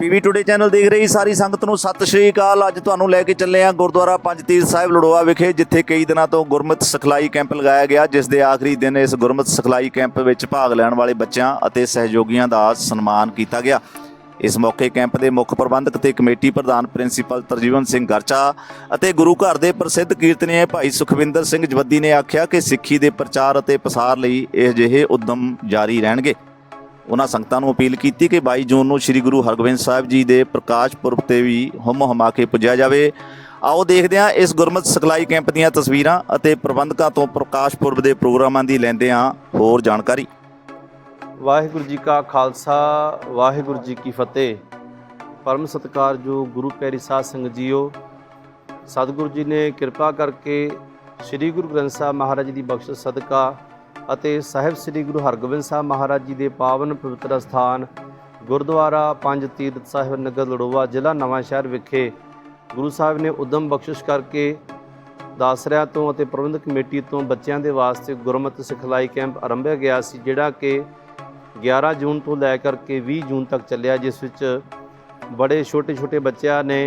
PV today channel ਦੇਖ ਰਹੀ ਸਾਰੀ ਸੰਗਤ ਨੂੰ ਸਤਿ ਸ਼੍ਰੀ ਅਕਾਲ। ਅੱਜ ਤੁਹਾਨੂੰ ਲੈ ਕੇ ਚੱਲੇ ਹਾਂ ਗੁਰਦੁਆਰਾ ਪੰਜ ਤੀਰ ਸਾਹਿਬ ਲੜੋਆ ਵਿਖੇ, ਜਿੱਥੇ ਕਈ ਦਿਨਾਂ ਤੋਂ ਗੁਰਮਤਿ ਸਿਖਲਾਈ ਕੈਂਪ ਲਗਾਇਆ ਗਿਆ, ਜਿਸ ਦੇ ਆਖਰੀ ਦਿਨ ਇਸ ਗੁਰਮਤਿ ਸਿਖਲਾਈ ਕੈਂਪ ਵਿੱਚ ਭਾਗ ਲੈਣ ਵਾਲੇ ਬੱਚਿਆਂ ਅਤੇ ਸਹਿਯੋਗੀਆਂ ਦਾ ਸਨਮਾਨ ਕੀਤਾ ਗਿਆ। ਇਸ ਮੌਕੇ ਕੈਂਪ ਦੇ ਮੁੱਖ ਪ੍ਰਬੰਧਕ ਤੇ ਕਮੇਟੀ ਪ੍ਰਧਾਨ ਪ੍ਰਿੰਸੀਪਲ ਤਰਜੀਵਨ ਸਿੰਘ ਗਰਚਾ ਅਤੇ ਗੁਰੂ ਘਰ ਦੇ ਪ੍ਰਸਿੱਧ ਕੀਰਤਨੀਏ ਭਾਈ ਸੁਖਵਿੰਦਰ ਸਿੰਘ ਜਵੱਦੀ ਨੇ ਆਖਿਆ ਕਿ ਸਿੱਖੀ ਦੇ ਪ੍ਰਚਾਰ ਅਤੇ ਪਸਾਰ ਲਈ ਇਹ ਜਿਹੇ ਉਦਮ ਜਾਰੀ ਰਹਿਣਗੇ। ਉਹਨਾਂ ਸੰਗਤਾਂ ਨੂੰ ਅਪੀਲ ਕੀਤੀ ਕਿ 22 ਜੂਨ ਨੂੰ ਸ੍ਰੀ ਗੁਰੂ ਹਰਗੋਬਿੰਦ ਸਾਹਿਬ ਜੀ ਦੇ ਪ੍ਰਕਾਸ਼ ਪੁਰਬ ਤੇ ਵੀ ਹਮ ਹਮਾ ਕੇ ਪੁੱਜਿਆ ਜਾਵੇ। ਆਓ ਦੇਖਦੇ ਹਾਂ ਇਸ ਗੁਰਮਤਿ ਸਿਖਲਾਈ ਕੈਂਪ ਦੀਆਂ ਤਸਵੀਰਾਂ ਅਤੇ ਪ੍ਰਬੰਧਕਾਂ ਤੋਂ ਪ੍ਰਕਾਸ਼ ਪੁਰਬ ਦੇ ਪ੍ਰੋਗਰਾਮਾਂ ਦੀ ਲੈਂਦੇ ਹਾਂ ਹੋਰ ਜਾਣਕਾਰੀ। ਵਾਹਿਗੁਰੂ ਜੀ ਕਾ ਖਾਲਸਾ, ਵਾਹਿਗੁਰੂ ਜੀ ਕੀ ਫਤਿਹ। ਪਰਮ ਸਤਿਕਾਰਯੋਗ ਗੁਰੂ ਪੈਰੀ ਸਾਧ ਸੰਗਤ ਜੀਓ, ਸਤਿਗੁਰੂ ਜੀ ਨੇ ਕਿਰਪਾ ਕਰਕੇ ਸ੍ਰੀ ਗੁਰੂ ਗ੍ਰੰਥ ਸਾਹਿਬ ਮਹਾਰਾਜ ਦੀ ਬਖਸ਼ਿਸ਼ ਸਦਕਾ ਅਤੇ ਸਾਹਿਬ ਸ੍ਰੀ ਗੁਰੂ ਹਰਗੋਬਿੰਦ ਸਾਹਿਬ ਮਹਾਰਾਜ ਜੀ ਦੇ ਪਾਵਨ ਪਵਿੱਤਰ ਸਥਾਨ, ਗੁਰਦੁਆਰਾ ਪੰਜ ਤੀਰਥ ਸਾਹਿਬ ਨਗਰ ਲੜੋਵਾ ਜ਼ਿਲ੍ਹਾ ਨਵਾਂ ਸ਼ਹਿਰ ਵਿਖੇ ਗੁਰੂ ਸਾਹਿਬ ਨੇ ਉਦਮ ਬਖਸ਼ਿਸ਼ ਕਰਕੇ ਦਾਸਰਿਆਂ ਤੋਂ ਅਤੇ ਪ੍ਰਬੰਧਕ ਕਮੇਟੀ ਤੋਂ ਬੱਚਿਆਂ ਦੇ ਵਾਸਤੇ ਗੁਰਮਤਿ ਸਿਖਲਾਈ ਕੈਂਪ ਆਰੰਭਿਆ ਗਿਆ ਸੀ, ਜਿਹੜਾ ਕਿ 11 ਜੂਨ ਤੋਂ ਲੈ ਕਰਕੇ 20 ਜੂਨ ਤੱਕ ਚੱਲਿਆ, ਜਿਸ ਵਿੱਚ ਬੜੇ ਛੋਟੇ ਛੋਟੇ ਬੱਚਿਆਂ ਨੇ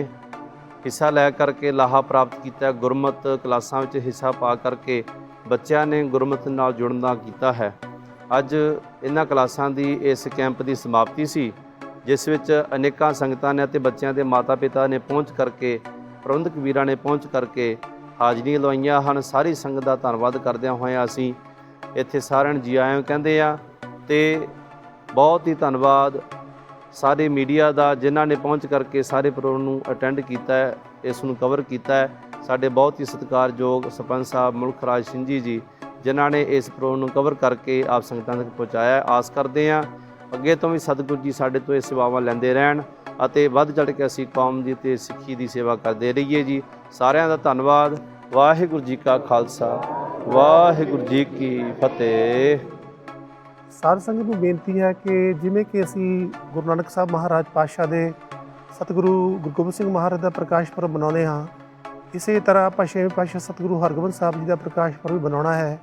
ਹਿੱਸਾ ਲੈ ਕਰਕੇ ਲਾਹਾ ਪ੍ਰਾਪਤ ਕੀਤਾ, ਗੁਰਮਤ ਕਲਾਸਾਂ ਵਿੱਚ ਹਿੱਸਾ ਪਾ ਕਰਕੇ ਬੱਚਿਆਂ ਨੇ ਗੁਰਮਤ ਨਾਲ ਜੁੜਨ ਦਾ ਕੀਤਾ ਹੈ। ਅੱਜ ਇਹਨਾਂ ਕਲਾਸਾਂ ਦੀ ਇਸ ਕੈਂਪ ਦੀ ਸਮਾਪਤੀ ਸੀ, ਜਿਸ ਵਿੱਚ ਅਨੇਕਾਂ ਸੰਗਤਾਂ ਨੇ ਅਤੇ ਬੱਚਿਆਂ ਦੇ ਮਾਤਾ-ਪਿਤਾ ਨੇ ਪਹੁੰਚ ਕਰਕੇ, ਪ੍ਰਬੰਧਕ ਵੀਰਾਂ ਨੇ ਪਹੁੰਚ ਕਰਕੇ ਹਾਜ਼ਰੀਆਂ ਲਵਾਈਆਂ ਹਨ। ਸਾਰੀ ਸੰਗਤ ਦਾ ਧੰਨਵਾਦ ਕਰਦਿਆਂ ਹੋਇਆਂ ਅਸੀਂ ਇੱਥੇ ਸਾਰਿਆਂ ਨੂੰ ਜੀ ਆਇਆਂ ਕਹਿੰਦੇ ਆ ਤੇ ਬਹੁਤ ਹੀ ਧੰਨਵਾਦ ਸਾਰੇ ਮੀਡੀਆ ਦਾ ਜਿਨ੍ਹਾਂ ਨੇ ਪਹੁੰਚ ਕਰਕੇ ਸਾਰੇ ਪ੍ਰੋਗਰਾਮ ਨੂੰ ਅਟੈਂਡ ਕੀਤਾ ਹੈ, ਇਸ ਨੂੰ ਕਵਰ ਕੀਤਾ ਹੈ। ਸਾਡੇ ਬਹੁਤ ਹੀ ਸਤਿਕਾਰਯੋਗ ਸਰਪੰਚ ਸਾਹਿਬ ਮੁਲਕ ਰਾਜ ਸਿੰਘ ਜੀ ਜੀ ਜਿਨ੍ਹਾਂ ਨੇ ਇਸ ਪ੍ਰੋਗਰਾਮ ਨੂੰ ਕਵਰ ਕਰਕੇ ਆਪ ਸੰਗਤਾਂ ਤੱਕ ਪਹੁੰਚਾਇਆ। ਆਸ ਕਰਦੇ ਹਾਂ ਅੱਗੇ ਤੋਂ ਵੀ ਸਤਿਗੁਰੂ ਜੀ ਸਾਡੇ ਤੋਂ ਇਹ ਸੇਵਾਵਾਂ ਲੈਂਦੇ ਰਹਿਣ ਅਤੇ ਵੱਧ ਚੜ੍ਹ ਕੇ ਅਸੀਂ ਕੌਮ ਦੀ ਤੇ ਸਿੱਖੀ ਦੀ ਸੇਵਾ ਕਰਦੇ ਰਹੀਏ ਜੀ। ਸਾਰਿਆਂ ਦਾ ਧੰਨਵਾਦ। ਵਾਹਿਗੁਰੂ ਜੀ ਕਾ ਖਾਲਸਾ। ਵਾਹਿਗੁਰੂ ਜੀ ਕੀ ਫਤਿਹ। ਸਾਧ ਸੰਗਤ ਨੂੰ ਬੇਨਤੀ ਹੈ ਕਿ ਜਿਵੇਂ ਕਿ ਅਸੀਂ ਗੁਰੂ ਨਾਨਕ ਸਾਹਿਬ ਮਹਾਰਾਜ ਪਾਤਸ਼ਾਹ ਦੇ ਸਤਿਗੁਰੂ ਗੁਰੂ ਗੋਬਿੰਦ ਸਿੰਘ ਮਹਾਰਾਜ ਦਾ ਪ੍ਰਕਾਸ਼ ਪੁਰਬ ਮਨਾਉਂਦੇ ਹਾਂ ਇਸੇ ਤਰ੍ਹਾਂ ਆਪਾਂ ਛੇਵੇਂ ਪਾਤਸ਼ਾਹ ਸਤਿਗੁਰੂ ਹਰਗੋਬਿੰਦ ਸਾਹਿਬ ਜੀ ਦਾ ਪ੍ਰਕਾਸ਼ ਪੁਰਬ ਵੀ ਮਨਾਉਣਾ ਹੈ,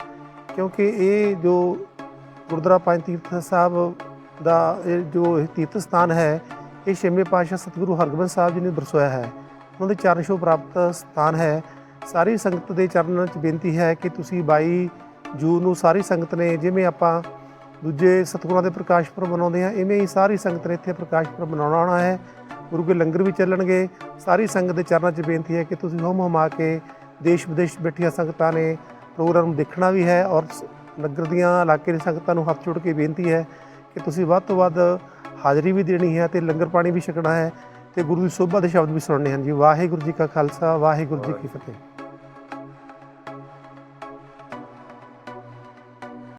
ਕਿਉਂਕਿ ਇਹ ਜੋ ਗੁਰਦੁਆਰਾ ਪੰਜ ਤੀਰਥ ਸਾਹਿਬ ਦਾ ਇਹ ਜੋ ਇਹ ਤੀਰਥ ਸਥਾਨ ਹੈ, ਇਹ ਛੇਵੇਂ ਪਾਤਸ਼ਾਹ ਸਤਿਗੁਰੂ ਹਰਗੋਬਿੰਦ ਸਾਹਿਬ ਜੀ ਨੇ ਦਰਸਾਇਆ ਹੈ। ਉਹਨਾਂ ਦੇ ਚਰਨ ਛੋਹ ਪ੍ਰਾਪਤ ਸਥਾਨ ਹੈ। ਸਾਰੀ ਸੰਗਤ ਦੇ ਚਰਨਾਂ 'ਚ ਬੇਨਤੀ ਹੈ ਕਿ ਤੁਸੀਂ 22 ਜੂਨ ਨੂੰ ਸਾਰੀ ਸੰਗਤ ਨੇ ਜਿਵੇਂ ਆਪਾਂ ਦੂਜੇ ਸਤਿਗੁਰਾਂ ਦੇ ਪ੍ਰਕਾਸ਼ ਪੁਰਬ ਮਨਾਉਂਦੇ ਆ ਇਵੇਂ ਹੀ ਸਾਰੀ ਸੰਗਤ ਨੇ ਇੱਥੇ ਪ੍ਰਕਾਸ਼ ਪੁਰਬ ਮਨਾਉਣਾ ਆਉਣਾ ਹੈ। ਗੁਰੂ ਕੇ ਲੰਗਰ ਵੀ ਚੱਲਣਗੇ। ਸਾਰੀ ਸੰਗਤ ਦੇ ਚਰਨਾਂ 'ਚ ਬੇਨਤੀ ਹੈ ਕਿ ਤੁਸੀਂ ਹਮ ਹਮਾ ਕੇ ਦੇਸ਼ ਵਿਦੇਸ਼ ਬੈਠੀਆਂ ਸੰਗਤਾਂ ਨੇ ਪ੍ਰੋਗਰਾਮ ਦੇਖਣਾ ਵੀ ਹੈ ਔਰ ਸ- ਨਗਰ ਦੀਆਂ ਇਲਾਕੇ ਦੀ ਸੰਗਤਾਂ ਨੂੰ ਹੱਥ ਜੋੜ ਕੇ ਬੇਨਤੀ ਹੈ ਕਿ ਤੁਸੀਂ ਵੱਧ ਤੋਂ ਵੱਧ ਹਾਜ਼ਰੀ ਵੀ ਦੇਣੀ ਹੈ ਤੇ ਲੰਗਰ ਪਾਣੀ ਵੀ ਛਕਣਾ ਹੈ ਤੇ ਗੁਰੂ ਦੀ ਸੋਭਾ ਦੇ ਸ਼ਬਦ ਵੀ ਸੁਣਨੇ ਹਨ ਜੀ। ਵਾਹਿਗੁਰੂ ਜੀ ਕਾ ਖਾਲਸਾ, ਵਾਹਿਗੁਰੂ ਜੀ ਕੀ ਫਤਿਹ।